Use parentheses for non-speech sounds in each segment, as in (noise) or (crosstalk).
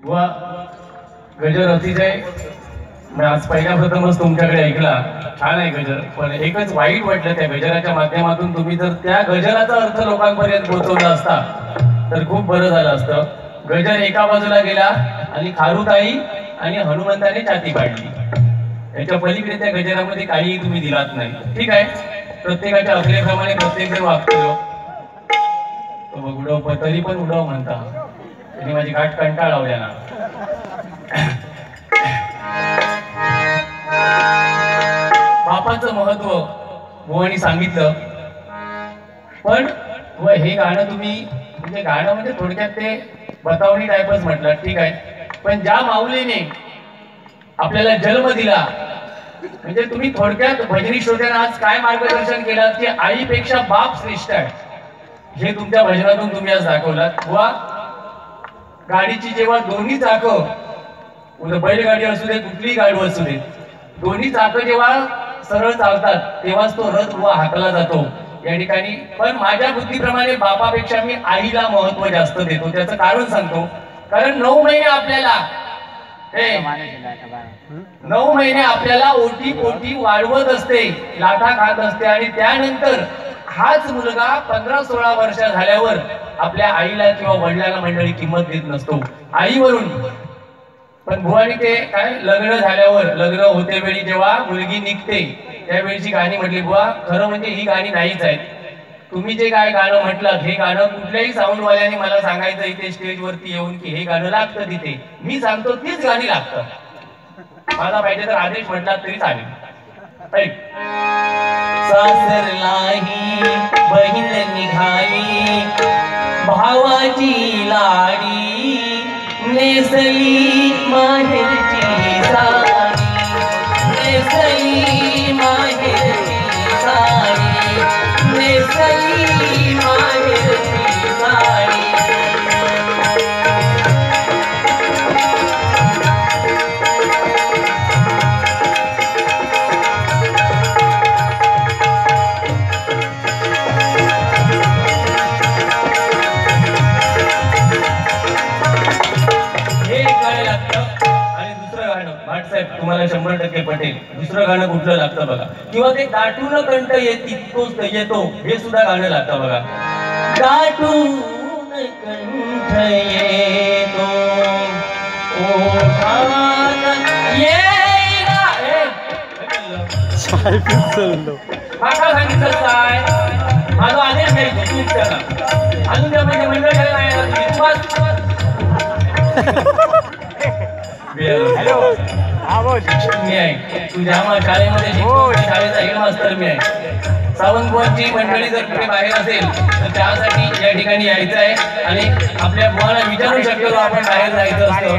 युवा गजर अतिशय मी म्हणजे आज पहिल्या प्रथमच तुमच्याकडे ऐकला. छान आहे गजर. पण एकच वाईट वाटलं त्या गजराच्या माध्यमातून तुम्ही जर त्या गजराचा अर्थ लोकांपर्यंत पोहोचवला असता तर खूप बरं झालं असतं. गजर एका बाजूला गेला आणि खारुताई आणि हनुमंताने छाती पाडली. याच्या पलीकडे त्या गजरामध्ये काहीही तुम्ही दिलात नाही. ठीक आहे? प्रत्येकाच्या अकलेप्रमाणे प्रत्येक जण वागतो उडव तरी पण उडव म्हणता. त्यांनी माझी गाठ कंटाळवल्या ना. बापाचं महत्त्व भुवानी सांगितलं. पण व हे गाणं तुम्ही म्हणजे गाणं म्हणजे थोडक्यात ते बतावणी टाईपच म्हटलं ठीक आहे. पण ज्या माऊलीने आपल्याला जन्म दिला म्हणजे तुम्ही थोडक्यात भजनी श्रोत्यांना आज काय मार्गदर्शन केलं की आईपेक्षा बाप श्रेष्ठ आहे. हे तुमच्या भजनातून तुम्ही आज दाखवलात. वा गाडीची जेव्हा दोन्ही चाकं बैलगाडी असू दे कुठलीही गाडी असू दे दोन्ही चाकं जेव्हा सरळ चालतात तेव्हाच तो रथ व हाकला जातो. या ठिकाणी पण माझ्या बुद्धीप्रमाणे बापापेक्षा मी आईला महत्त्व जास्त देतो. त्याचं कारण सांगतो. कारण नऊ महिने आपल्याला नऊ महिने आपल्याला ओटी पोटी वाढवत असते लाथा खात असते आणि त्यानंतर हाच मुलगा पंधरा सोळा वर्ष झाल्यावर आपल्या आईला किंवा वडिलांना मंडळी किंमत देत नसतो. आईवरून. पण भुवानी ते काय लग्न झाल्यावर लग्न होते वेळी जेव्हा मुलगी निघते त्यावेळीची गाणी म्हटली बुवा खरं म्हणजे ही गाणी नाहीच आहेत. तुम्ही जे काय गाणं म्हटलं हे गाणं कुठल्याही साऊंडवाल्याने मला सांगायचं इथे स्टेजवरती येऊन की हे गाणं लागतं तिथे. मी सांगतो तीच गाणी लागतं. मला पाहिजे तर आदेश म्हटला तरी चालेल. सासरलाही बहीण निघाली भावाची लाडी नेसली माहेरची. दुसरं गाणं कुठलं लागतं बघा. किंवा ते दाटून कंठ येती येतो हे सुद्धा गाणं लागतं बघा. दाटून कंठ येतो. सांगितलं काय? माझा आदेश अजून त्या मंडळ नाही. (laughs) हॅलो. मी आहे. तुझ्या आम्हा शाळेमध्ये शिकतो, शाळेचा हेडमास्तर मी आहे. सावंतवांची मंडळी जर कुठे बाहेर असेल तर त्यासाठी या ठिकाणी यायचं आहे. आणि आपल्या मुलाला विचारू शकतो आपण बाहेर जायचं असतं.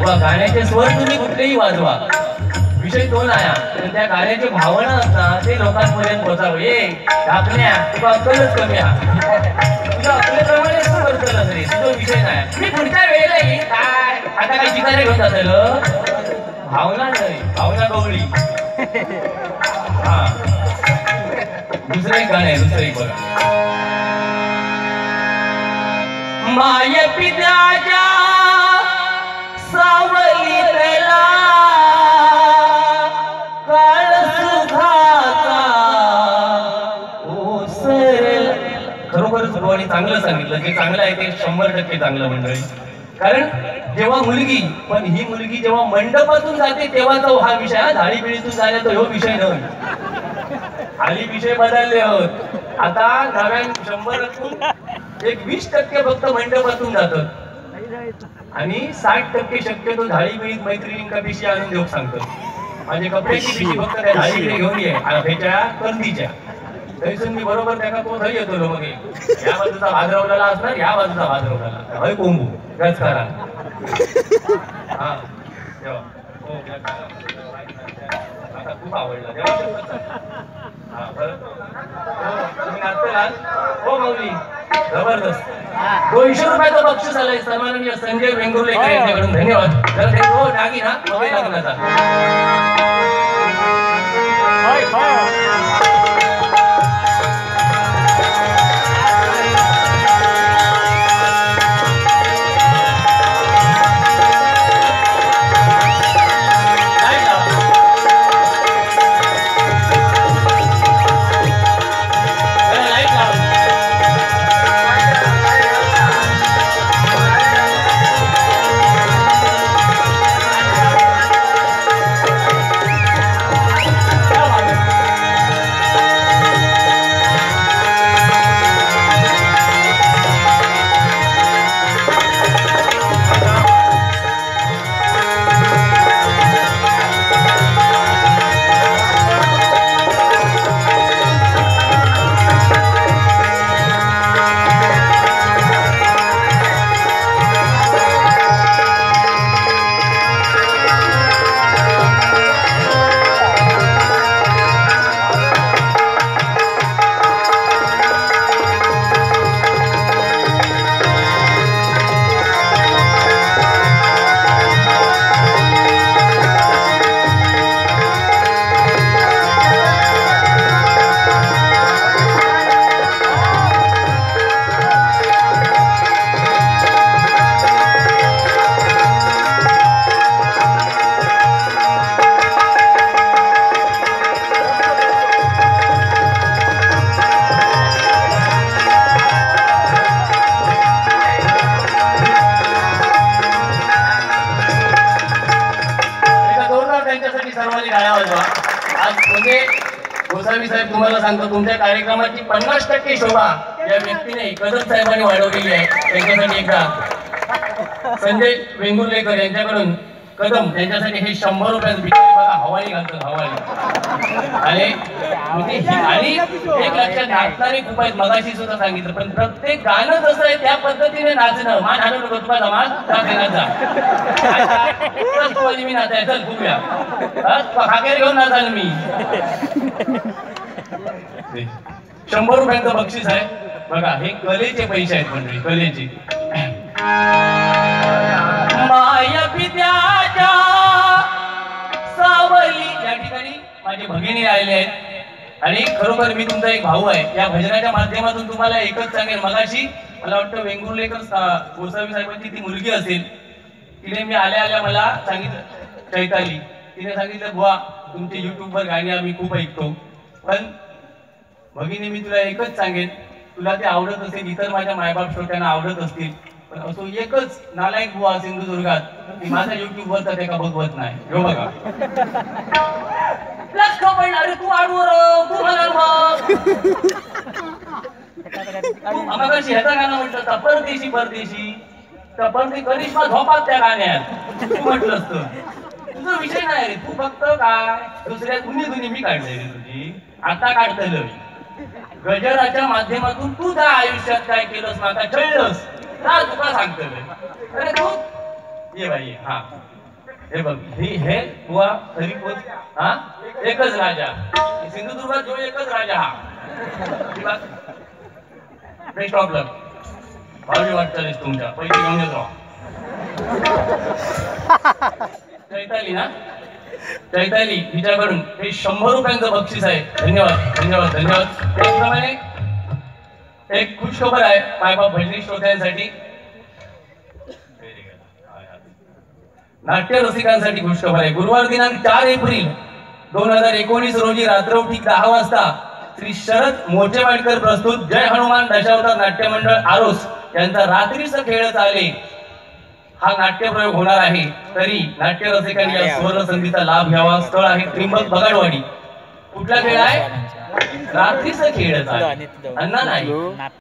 गाण्याचे स्वर तुम्ही कुठलेही वाजवा. विषय दोन आया तर त्या गाण्याची भावना असतात ते लोकांपर्यंत पोहोचावं. ये आपल्या तुला अक्कलच कमी हा. तुझ्या अक्कलेप्रमाणे करतलं तरी तुझा विषय नाही मी पुढच्या वेळेला काय आता काय घेऊन भावना नाही भावना गवळी हा. दुसरं एक गाणं आहे दुसरं एक बघा. माय पित्याच्या काळ सुखाचा ओसरला. खरोखरच भवानी चांगलं सांगितलं. जे चांगलं आहे ते शंभर टक्के चांगलं मंडळी. कारण जेव्हा मुलगी पण ही मुलगी जेव्हा मंडपातून जाते तेव्हा तो हा विषय हा झाडी पिढीतून तो हो विषय नव्हे. खाली विषय बदलले होत. आता नव्या शंभरातून एक वीस टक्के फक्त मंडपातून जातात आणि साठ टक्के शक्यतो झाडी बिळीत मैत्रिणींका पिशी आणून देऊ सांगतो. माझे कपड्याची पिशी फक्त त्या झाडीकडे घेऊन ये ह्याच्या कंदीच्या. थंयसून मी बरोबर त्याला तो थंय येतो मग या बाजूचा भाजरवलेला असणार या बाजूचा भाजरवलेला हय कोंबू गच हा हो, आता खूप आवडला. तेव्हा हा, बरं. हो, तुम्ही नाचतालात? हो माऊली. जबरदस्त. दोनशे रुपयाचं बक्षीस आलंय. सन्माननीय संजय वेंगुर्लेकर यांच्याकडून. धन्यवाद. तर ते हो लग्नाचा त्यांच्यासाठी सर्वांनी गाड्या वाजवा आज पुणे गोसावी साहेब तुम्हाला सांगतो तुमच्या कार्यक्रमाची पन्नास टक्के शोभा या व्यक्तीने कदम साहेबांनी वाढवलेली आहे. त्यांच्यासाठी एकदा संजय वेंगुर्लेकर यांच्याकडून कदम त्यांच्यासाठी हे शंभर रुपयाचं बिचारी बघा हवाई घालतात हवाई. आणि आणि एक लक्षात नाचणारे खूप आहेत मगाशी सुद्धा सांगितलं पण प्रत्येक गाणं जसं आहे त्या पद्धतीने नाचणं. मान हाणू नको तुला समाज नाचा मी नाचाय चल खूप खाकेर घेऊन नाचाल मी. शंभर रुपयांचं बक्षीस आहे. बघा हे कलेचे पैसे आहेत मंडळी कलेचे. माया पित्याच्या सावली. या ठिकाणी माझे भगिनी आलेले आहेत. आणि खरोखर मी तुमचा एक भाऊ आहे. या भजनाच्या माध्यमातून तुम्हाला एकच सांगेल मगाशी मला वाटतं वेंगुर्लेकर गोसावी साहेबांची ती मुलगी असेल. तिने मी आल्या आल्या मला सांगितलं चैताली तिने सांगितलं बुवा तुमचे युट्यूबवर गाणी आम्ही खूप ऐकतो. पण भगिनी मी तुला एकच सांगेन. तुला ते आवडत असेल इतर माझ्या मायबाप श्रोत्यांना आवडत असतील. असो एकच नालायक बुवा सिंधुदुर्गात माझा युट्यूब वर ते का बघवत नाही. हो बघा. लक्ष पडणार तू आडवर तू म्हणाल मग तू आम्हाशी गाणं म्हटलं तर परदेशी परदेशी. तर परदेशी करिश्मा झोपात त्या गाण्यात. तू म्हटलं असत. तुझा विषय नाही रे तू फक्त काय? दुसऱ्या दुनी दुनी मी काढले रे तुझी. आता काढतलं गजराच्या माध्यमातून तू त्या आयुष्यात काय केलंस ना आता कळलंस. का तुका सांगतलं अरे तू ये बाई हा. हे बघ ही हे कुवा तरी पोच हा एकच राजा. सिंधुदुर्गात जो एकच राजा हा. काही प्रॉब्लेम भावी वाटचालीस तुमच्या. पैसे घेऊन येत. राहा चैताली ना? चैताली हिच्याकडून. हे शंभर रुपयांचं बक्षीस आहे. धन्यवाद धन्यवाद धन्यवाद. त्याचप्रमाणे एक खुश खबर आहे. मायबाप भजनी श्रोत्यांसाठी. नाट्य रसिकांसाठी खुश खबर आहे. गुरुवार दिनांक चार एप्रिल दोन हजार एकोणीस रोजी रात्र ठीक दहा वाजता श्री शरद मोठेवाडकर प्रस्तुत जय हनुमान दशावतार नाट्य मंडळ आरोस यांचा रात्रीचा खेळ चाले. हा नाट्यप्रयोग होणार आहे. तरी नाट्य रसिकांनी या सुवर्ण संधीचा लाभ घ्यावा. स्थळ आहे त्रिंबक बगाडवाडी. कुठला खेळ आहे? रात्रीचा खेळ अण्णा नाही.